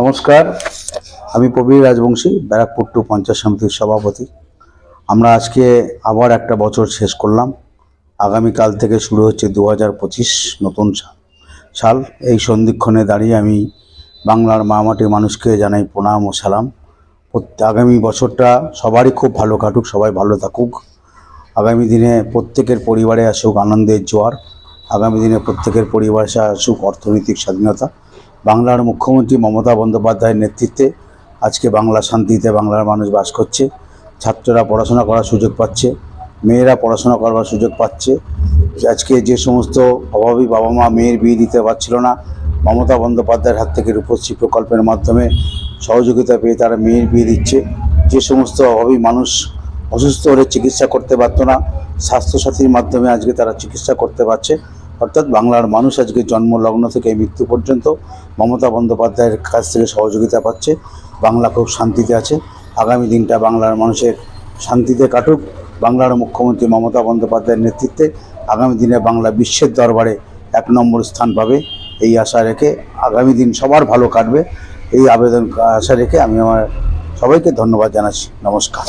নমস্কার, আমি প্রবীর রাজবংশী, ব্যারাকপুর টু পঞ্চায়েত সমিতির সভাপতি। আমরা আজকে আবার একটা বছর শেষ করলাম। আগামীকাল থেকে শুরু হচ্ছে দু হাজার পঁচিশ নতুন সাল। এই সন্ধিক্ষণে দাঁড়িয়ে আমি বাংলার মা মাটির মানুষকে জানাই প্রণাম ও সালাম। আগামী বছরটা সবারই খুব ভালো কাটুক, সবাই ভালো থাকুক। আগামী দিনে প্রত্যেকের পরিবারে আসুক আনন্দের জোয়ার। আগামী দিনে প্রত্যেকের পরিবারে আসুক অর্থনৈতিক স্বাধীনতা। বাংলার মুখ্যমন্ত্রী মমতা বন্দ্যোপাধ্যায়ের নেতৃত্বে আজকে বাংলা শান্তিতে বাংলার মানুষ বাস করছে। ছাত্ররা পড়াশোনা করার সুযোগ পাচ্ছে, মেয়েরা পড়াশোনা করবার সুযোগ পাচ্ছে। আজকে যে সমস্ত অভাবী বাবা মা মেয়ের বিয়ে দিতে পারছিল না, মমতা বন্দ্যোপাধ্যায়ের হাত থেকে রূপশ্রী প্রকল্পের মাধ্যমে সহযোগিতা পেয়ে তারা মেয়ের বিয়ে দিচ্ছে। যে সমস্ত অভাবী মানুষ অসুস্থ হলে চিকিৎসা করতে পারতো না, স্বাস্থ্যসাথীর মাধ্যমে আজকে তারা চিকিৎসা করতে পারছে। অর্থাৎ বাংলার মানুষ আজকে জন্মলগ্ন থেকে মৃত্যু পর্যন্ত মমতা বন্দ্যোপাধ্যায়ের কাছ থেকে সহযোগিতা পাচ্ছে, বাংলা খুব শান্তিতে আছে। আগামী দিনটা বাংলার মানুষের শান্তিতে কাটুক। বাংলার মুখ্যমন্ত্রী মমতা বন্দ্যোপাধ্যায়ের নেতৃত্বে আগামী দিনে বাংলা বিশ্বের দরবারে এক নম্বর স্থান পাবে। এই আশা রেখে আগামী দিন সবার ভালো কাটবে। এই আবেদন আশা রেখে আমি আমার সবাইকে ধন্যবাদ জানাচ্ছি। নমস্কার।